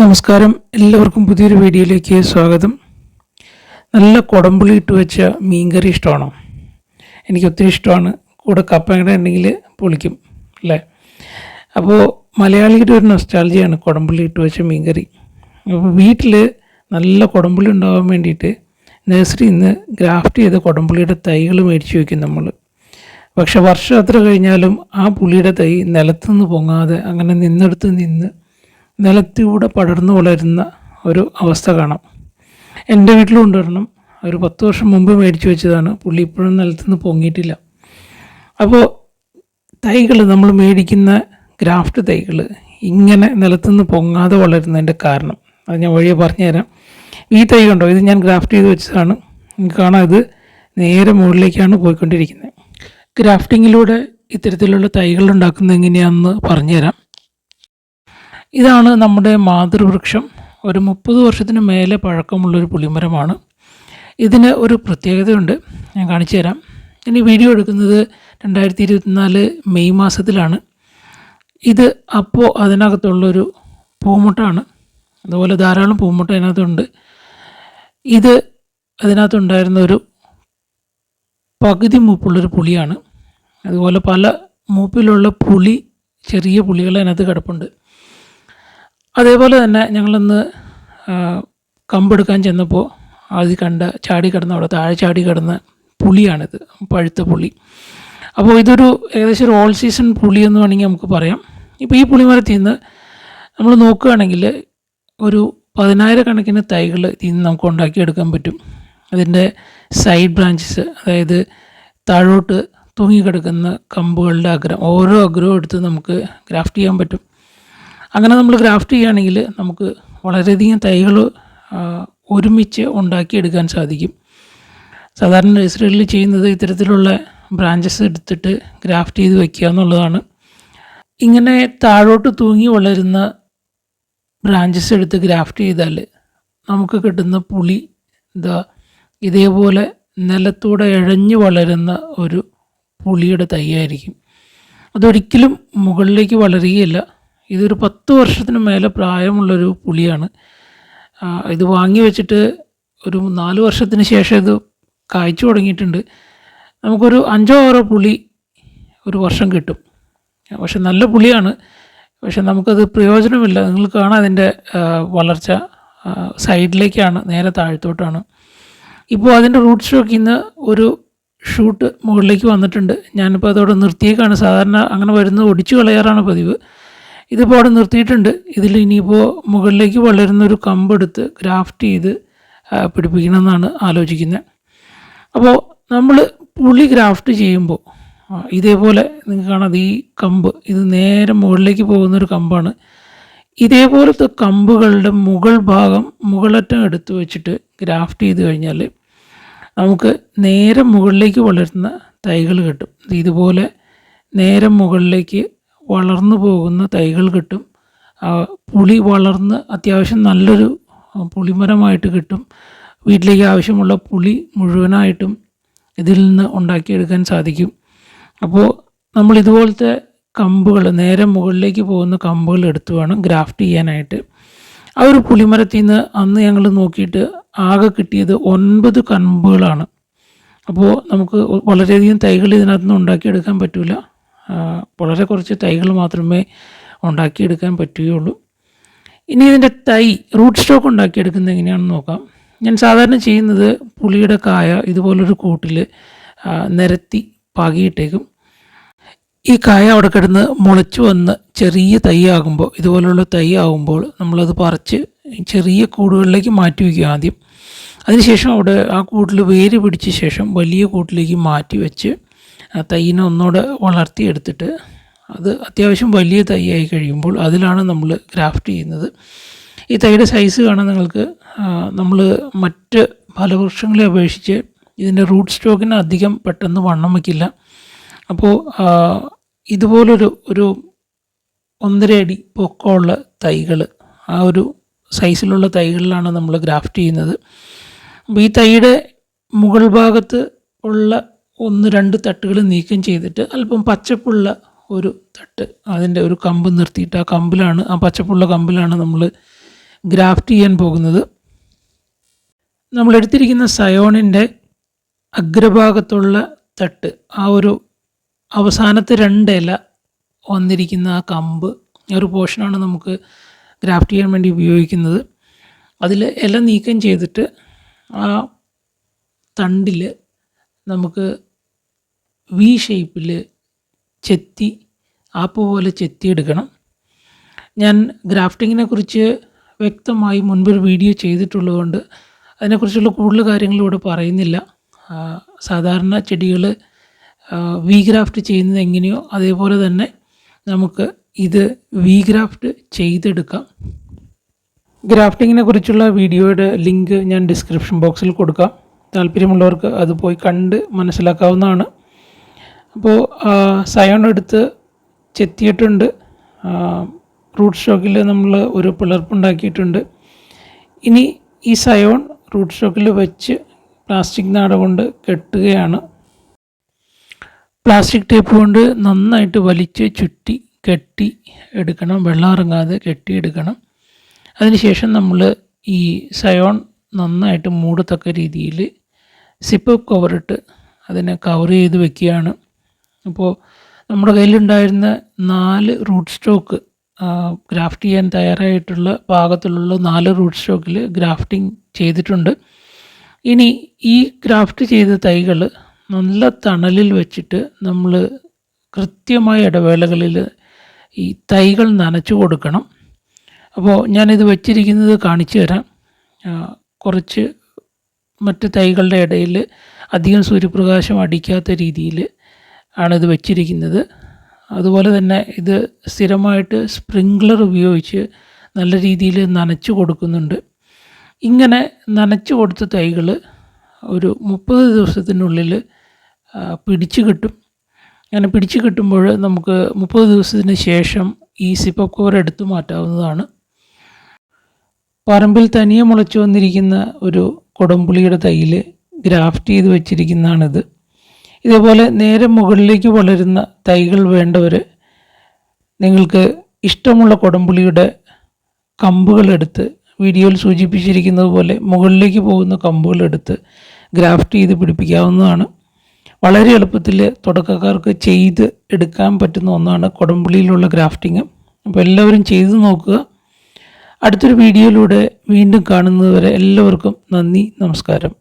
നമസ്കാരം. എല്ലാവർക്കും പുതിയൊരു വീഡിയോയിലേക്ക് സ്വാഗതം. നല്ല കുടമ്പുളി ഇട്ട് വെച്ച മീൻകറി ഇഷ്ടമാണോ? എനിക്ക് ഒത്തിരി ഇഷ്ടമാണ്. കൂടെ കപ്പയുടെ ഉണ്ടെങ്കിൽ പൊളിക്കും അല്ലേ? അപ്പോൾ മലയാളിയുടെ ഒരു നൊസ്റ്റാൾജിയാണ് കുടമ്പുളി ഇട്ട് വെച്ച മീൻകറി. അപ്പോൾ വീട്ടിൽ നല്ല കുടമ്പുളി ഉണ്ടാകാൻ വേണ്ടിയിട്ട് നഴ്സറിയിൽ നിന്ന് ഗ്രാഫ്റ്റ് ചെയ്ത കുടമ്പുളിയുടെ തൈകൾ മേടിച്ച് വയ്ക്കും നമ്മൾ പക്ഷേ വർഷം എത്ര കഴിഞ്ഞാലും ആ പുളിയുടെ തൈ നിലത്തുനിന്ന് പൊങ്ങാതെ അങ്ങനെ നിന്നെടുത്ത് നിന്ന് നിലത്തിലൂടെ പടർന്നു വളരുന്ന ഒരു അവസ്ഥ കാണാം. എന്റെ വീട്ടിലും ഉണ്ടായിരുന്നു. ഒരു പത്ത് വർഷം മുമ്പ് മേടിച്ചു വെച്ചതാണ്. പുള്ളി ഇപ്പോഴും നിലത്തുനിന്ന് പൊങ്ങിയിട്ടില്ല. അപ്പോൾ തൈകൾ നമ്മൾ മേടിക്കുന്ന ഗ്രാഫ്റ്റ് തൈകൾ ഇങ്ങനെ നിലത്തുനിന്ന് പൊങ്ങാതെ വളരുന്നതിന്റെ കാരണം. അത് ഞാൻ വഴിയെ പറഞ്ഞുതരാം. ഈ തൈ കണ്ടോ? ഇത് ഞാൻ ഗ്രാഫ്റ്റ് ചെയ്ത് വെച്ചതാണ്. നിങ്ങൾക്ക് കാണാം ഇത് നേരെ മുകളിലേക്കാണ് പോയിക്കൊണ്ടിരിക്കുന്നത്. ഗ്രാഫ്റ്റിങ്ങിലൂടെ ഇത്തരത്തിലുള്ള തൈകൾ ഉണ്ടാക്കുന്നത് എങ്ങനെയാണെന്ന് പറഞ്ഞുതരാം. ഇതാണ് നമ്മുടെ മാതൃവൃക്ഷം. ഒരു മുപ്പത് വർഷത്തിന് മേലെ പഴക്കമുള്ളൊരു പുളിമരമാണ്. ഇതിന് ഒരു പ്രത്യേകതയുണ്ട്. ഞാൻ കാണിച്ചു തരാം. ഇനി വീഡിയോ എടുക്കുന്നത് രണ്ടായിരത്തി ഇരുപത്തിനാല് മെയ് മാസത്തിലാണ്. ഇത് അപ്പോൾ അതിനകത്തുള്ളൊരു പൂമുട്ടാണ്. അതുപോലെ ധാരാളം പൂമുട്ട അതിനകത്തുണ്ട്. ഇത് അതിനകത്തുണ്ടായിരുന്ന ഒരു പകുതി മൂപ്പുള്ളൊരു പുളിയാണ്. അതുപോലെ പല മൂപ്പിലുള്ള പുളി ചെറിയ പുളികൾ അതിനകത്ത് കിടപ്പുണ്ട്. അതേപോലെ തന്നെ ഞങ്ങളിന്ന് കമ്പെടുക്കാൻ ചെന്നപ്പോൾ ആദ്യം കണ്ട ചാടി കിടന്ന അവിടെ താഴെ ചാടി കിടന്ന പുളിയാണിത് പഴുത്ത പുളി. അപ്പോൾ ഇതൊരു ഏകദേശം ഒരു ഓൾ സീസൺ പുളി എന്ന് വേണമെങ്കിൽ നമുക്ക് പറയാം. ഇപ്പോൾ ഈ പുളിമരത്തിൽ നിന്ന് നമ്മൾ നോക്കുകയാണെങ്കിൽ ഒരു പതിനായിരക്കണക്കിന് തൈകൾ ഇതിൽ നിന്ന് നമുക്ക് ഉണ്ടാക്കിയെടുക്കാൻ പറ്റും. അതിന്റെ സൈഡ് ബ്രാഞ്ചസ് അതായത് താഴോട്ട് തൂങ്ങിക്കിടക്കുന്ന കമ്പുകളുടെ അഗ്രം ഓരോ അഗ്രവും എടുത്ത് നമുക്ക് ഗ്രാഫ്റ്റ് ചെയ്യാൻ പറ്റും. അങ്ങനെ നമ്മൾ ഗ്രാഫ്റ്റ് ചെയ്യുകയാണെങ്കിൽ നമുക്ക് വളരെയധികം തൈകൾ ഒരുമിച്ച് ഉണ്ടാക്കിയെടുക്കാൻ സാധിക്കും. സാധാരണ നഴ്സറികളിൽ ചെയ്യുന്നത് ഇത്തരത്തിലുള്ള ബ്രാഞ്ചസ് എടുത്തിട്ട് ഗ്രാഫ്റ്റ് ചെയ്ത് വയ്ക്കുക എന്നുള്ളതാണ്. ഇങ്ങനെ താഴോട്ട് തൂങ്ങി വളരുന്ന ബ്രാഞ്ചസ് എടുത്ത് ഗ്രാഫ്റ്റ് ചെയ്താൽ നമുക്ക് കിട്ടുന്ന പുളി എന്താ ഇതേപോലെ നിലത്തൂടെ ഇഴഞ്ഞു വളരുന്ന ഒരു പുളിയുടെ തൈയായിരിക്കും അതൊരിക്കലും മുകളിലേക്ക് വളരുകയില്ല. ഇതൊരു പത്ത് വർഷത്തിന് മേലെ പ്രായമുള്ളൊരു പുളിയാണ്. ഇത് വാങ്ങി വെച്ചിട്ട് ഒരു നാല് വർഷത്തിന് ശേഷം ഇത് കായ്ച്ചു തുടങ്ങിയിട്ടുണ്ട്. നമുക്കൊരു അഞ്ചോ ആറോ പുളി ഒരു വർഷം കിട്ടും. പക്ഷെ നല്ല പുളിയാണ്. പക്ഷെ നമുക്കത് പ്രയോജനമില്ല. നിങ്ങൾ കാണാം അതിന്റെ വളർച്ച സൈഡിലേക്കാണ് നേരെ താഴത്തോട്ടാണ്. ഇപ്പോൾ അതിന്റെ റൂട്ട് സ്റ്റോക്കിൽ നിന്ന് ഒരു ഷൂട്ട് മുകളിലേക്ക് വന്നിട്ടുണ്ട്. ഞാനിപ്പോൾ അതോടെ നിർത്തിയേക്കാണ്. സാധാരണ അങ്ങനെ വരുന്നത് ഒടിച്ചു കളയാറാണ് പതിവ്. ഇതിപ്പോൾ അവിടെ നിർത്തിയിട്ടുണ്ട്. ഇതിൽ ഇനിയിപ്പോൾ മുകളിലേക്ക് വളരുന്ന ഒരു കമ്പെടുത്ത് ഗ്രാഫ്റ്റ് ചെയ്ത് പിടിപ്പിക്കണമെന്നാണ് ആലോചിക്കുന്നത്. അപ്പോൾ നമ്മൾ പുളി ഗ്രാഫ്റ്റ് ചെയ്യുമ്പോൾ ഇതേപോലെ നിങ്ങൾക്ക് കാണാം ഈ കമ്പ് ഇത് നേരെ മുകളിലേക്ക് പോകുന്നൊരു കമ്പാണ്. ഇതേപോലത്തെ കമ്പുകളുടെ മുകൾ ഭാഗം മുകളറ്റം എടുത്തു വെച്ചിട്ട് ഗ്രാഫ്റ്റ് ചെയ്ത് കഴിഞ്ഞാൽ നമുക്ക് നേരെ മുകളിലേക്ക് വളരുന്ന തൈകൾ കിട്ടും. ഇതുപോലെ നേരെ മുകളിലേക്ക് വളർന്നു പോകുന്ന തൈകൾ കിട്ടും. പുളി വളർന്ന് അത്യാവശ്യം നല്ലൊരു പുളിമരമായിട്ട് കിട്ടും. വീട്ടിലേക്ക് ആവശ്യമുള്ള പുളി മുഴുവനായിട്ടും ഇതിൽ നിന്ന് ഉണ്ടാക്കിയെടുക്കാൻ സാധിക്കും. അപ്പോൾ നമ്മൾ ഇതുപോലത്തെ കമ്പുകൾ നേരെ മുകളിലേക്ക് പോകുന്ന കമ്പുകൾ എടുത്തു വേണം ഗ്രാഫ്റ്റ് ചെയ്യാനായിട്ട്. ആ ഒരു പുളിമരത്തിൽ നിന്ന് അന്ന് ഞങ്ങൾ നോക്കിയിട്ട് ആകെ കിട്ടിയത് ഒൻപത് കമ്പുകളാണ്. അപ്പോൾ നമുക്ക് വളരെയധികം തൈകൾ ഇതിനകത്ത് നിന്ന് ഉണ്ടാക്കിയെടുക്കാൻ പറ്റില്ല വളരെ കുറച്ച് തൈകൾ മാത്രമേ ഉണ്ടാക്കിയെടുക്കാൻ പറ്റുകയുള്ളൂ. ഇനി ഇതിന്റെ തൈ റൂട്ട് സ്റ്റോക്ക് ഉണ്ടാക്കിയെടുക്കുന്നത് എങ്ങനെയാണെന്ന് നോക്കാം. ഞാൻ സാധാരണ ചെയ്യുന്നത് പുളിയുടെ കായ ഇതുപോലൊരു കൂട്ടിൽ നിരത്തി പാകിയിട്ടേക്കും. ഈ കായ അവിടെ കിടന്ന് മുളച്ചു വന്ന് ചെറിയ തൈ ആകുമ്പോൾ ഇതുപോലുള്ള തൈ ആകുമ്പോൾ നമ്മളത് പറിച്ച് ചെറിയ കൂടുകളിലേക്ക് മാറ്റി വയ്ക്കുക ആദ്യം. അതിനുശേഷം അവിടെ ആ കൂട്ടിൽ വേര് പിടിച്ച ശേഷം വലിയ കൂട്ടിലേക്ക് മാറ്റി വെച്ച് ആ തൈനെ ഒന്നുകൂടെ വളർത്തിയെടുത്തിട്ട് അത് അത്യാവശ്യം വലിയ തൈയായി കഴിയുമ്പോൾ അതിലാണ് നമ്മൾ ഗ്രാഫ്റ്റ് ചെയ്യുന്നത്. ഈ തൈയുടെ സൈസ് കാണാൻ നിങ്ങൾക്ക് നമ്മൾ മറ്റ് ഫലവൃക്ഷങ്ങളെ അപേക്ഷിച്ച് ഇതിന്റെ റൂട്ട് സ്റ്റോക്കിന് അധികം പെട്ടെന്ന് വണ്ണം വയ്ക്കില്ല. അപ്പോൾ ഇതുപോലൊരു ഒരു ഒന്നര അടി പൊക്കമുള്ള തൈകൾ ആ ഒരു സൈസിലുള്ള തൈകളിലാണ് നമ്മൾ ഗ്രാഫ്റ്റ് ചെയ്യുന്നത്. അപ്പോൾ ഈ തൈയുടെ മുകൾ ഭാഗത്ത് ഉള്ള ഒന്ന് രണ്ട് തട്ടുകൾ നീക്കം ചെയ്തിട്ട് അല്പം പച്ചപ്പുള്ള ഒരു തട്ട് അതിന്റെ ഒരു കമ്പ് നിർത്തിയിട്ട് ആ കമ്പിലാണ് ആ പച്ചപ്പുള്ള കമ്പിലാണ് നമ്മൾ ഗ്രാഫ്റ്റ് ചെയ്യാൻ പോകുന്നത്. നമ്മൾ എടുത്തിരിക്കുന്ന സയോണിന്റെ അഗ്രഭാഗത്തുള്ള തട്ട് ആ ഒരു അവസാനത്തെ രണ്ട് ഇല വന്നിരിക്കുന്ന ആ കമ്പ് ഒരു പോർഷനാണ് നമുക്ക് ഗ്രാഫ്റ്റ് ചെയ്യാൻ വേണ്ടി ഉപയോഗിക്കുന്നത്. അതിൽ ഇല നീക്കം ചെയ്തിട്ട് ആ തണ്ടിൽ നമുക്ക് വി ഷേപ്പിൽ ചെത്തി ആപ്പ് പോലെ ചെത്തിയെടുക്കണം. ഞാൻ ഗ്രാഫ്റ്റിങ്ങിനെ കുറിച്ച് വ്യക്തമായി മുൻപൊരു വീഡിയോ ചെയ്തിട്ടുള്ളതുകൊണ്ട് അതിനെക്കുറിച്ചുള്ള കൂടുതൽ കാര്യങ്ങൾ ഇവിടെ പറയുന്നില്ല. സാധാരണ ചെടികൾ വി ഗ്രാഫ്റ്റ് ചെയ്യുന്നത് എങ്ങനെയോ അതേപോലെ തന്നെ നമുക്ക് ഇത് വി ഗ്രാഫ്റ്റ് ചെയ്തെടുക്കാം. ഗ്രാഫ്റ്റിങ്ങിനെ കുറിച്ചുള്ള വീഡിയോയുടെ ലിങ്ക് ഞാൻ ഡിസ്ക്രിപ്ഷൻ ബോക്സിൽ കൊടുക്കാം. താല്പര്യമുള്ളവർക്ക് അത് പോയി കണ്ട് മനസ്സിലാക്കാവുന്നതാണ്. അപ്പോൾ സയോൺ എടുത്ത് ചെത്തിയിട്ടുണ്ട്. റൂട്ട് സ്റ്റോക്കിൽ നമ്മൾ ഒരു പിളർപ്പുണ്ടാക്കിയിട്ടുണ്ട് ഇനി ഈ സയോൺ റൂട്ട് സ്റ്റോക്കിൽ വെച്ച് പ്ലാസ്റ്റിക് നാട കൊണ്ട് കെട്ടുകയാണ്. പ്ലാസ്റ്റിക് ടേപ്പ് കൊണ്ട് നന്നായിട്ട് വലിച്ച് ചുറ്റി കെട്ടി എടുക്കണം. വെള്ളം ഇറങ്ങാതെ കെട്ടിയെടുക്കണം അതിനുശേഷം നമ്മൾ ഈ സയോൺ നന്നായിട്ട് മൂടത്തക്ക രീതിയിൽ സിപ്പ് കവറിട്ട് അതിനെ കവർ ചെയ്ത് വെക്കുകയാണ്. അപ്പോൾ നമ്മുടെ കയ്യിലുണ്ടായിരുന്ന നാല് റൂട്ട് സ്റ്റോക്ക് ഗ്രാഫ്റ്റ് ചെയ്യാൻ തയ്യാറായിട്ടുള്ള ഭാഗത്തുള്ള നാല് റൂട്ട് സ്റ്റോക്കിൽ ഗ്രാഫ്റ്റിംഗ് ചെയ്തിട്ടുണ്ട്. ഇനി ഈ ഗ്രാഫ്റ്റ് ചെയ്ത തൈകൾ നല്ല തണലിൽ വെച്ചിട്ട് നമ്മൾ കൃത്യമായ ഇടവേളകളിൽ ഈ തൈകൾ നനച്ചു കൊടുക്കണം. അപ്പോൾ ഞാനിത് വെച്ചിരിക്കുന്നത് കാണിച്ചു തരാം. കുറച്ച് മറ്റ് തൈകളുടെ ഇടയിൽ അധികം സൂര്യപ്രകാശം അടിക്കാത്ത രീതിയിൽ ആണിത് വെച്ചിരിക്കുന്നത്. അതുപോലെ തന്നെ ഇത് സ്ഥിരമായിട്ട് സ്പ്രിങ്ക്ലർ ഉപയോഗിച്ച് നല്ല രീതിയിൽ നനച്ചു കൊടുക്കുന്നുണ്ട്. ഇങ്ങനെ നനച്ചു കൊടുത്ത തൈകൾ ഒരു മുപ്പത് ദിവസത്തിനുള്ളിൽ പിടിച്ചു കിട്ടും. അങ്ങനെ പിടിച്ചു കിട്ടുമ്പോൾ നമുക്ക് മുപ്പത് ദിവസത്തിന് ശേഷം ഈ സിപ്പപ്പ് കവർ എടുത്തു മാറ്റാവുന്നതാണ്. പറമ്പിൽ തനിയെ മുളച്ചു വന്നിരിക്കുന്ന ഒരു കൊടംപുളിയുടെ തൈയിൽ ഗ്രാഫ്റ്റ് ചെയ്ത് വെച്ചിരിക്കുന്നതാണിത്. ഇതേപോലെ നേരെ മുകളിലേക്ക് വളരുന്ന തൈകൾ വേണ്ടവർ നിങ്ങൾക്ക് ഇഷ്ടമുള്ള കൊടംപുളിയുടെ കമ്പുകളെടുത്ത് വീഡിയോയിൽ സൂചിപ്പിച്ചിരിക്കുന്നത് പോലെ മുകളിലേക്ക് പോകുന്ന കമ്പുകളെടുത്ത് ഗ്രാഫ്റ്റ് ചെയ്ത് പിടിപ്പിക്കാവുന്നതാണ്. വളരെ എളുപ്പത്തിൽ തുടക്കക്കാർക്ക് ചെയ്ത് എടുക്കാൻ പറ്റുന്ന ഒന്നാണ് കൊടംപുളിയിലുള്ള ഗ്രാഫ്റ്റിങ് അപ്പോൾ എല്ലാവരും ചെയ്തു നോക്കുക. അടുത്തൊരു വീഡിയോയിലൂടെ വീണ്ടും കാണുന്നതുവരെ എല്ലാവർക്കും നന്ദി നമസ്കാരം.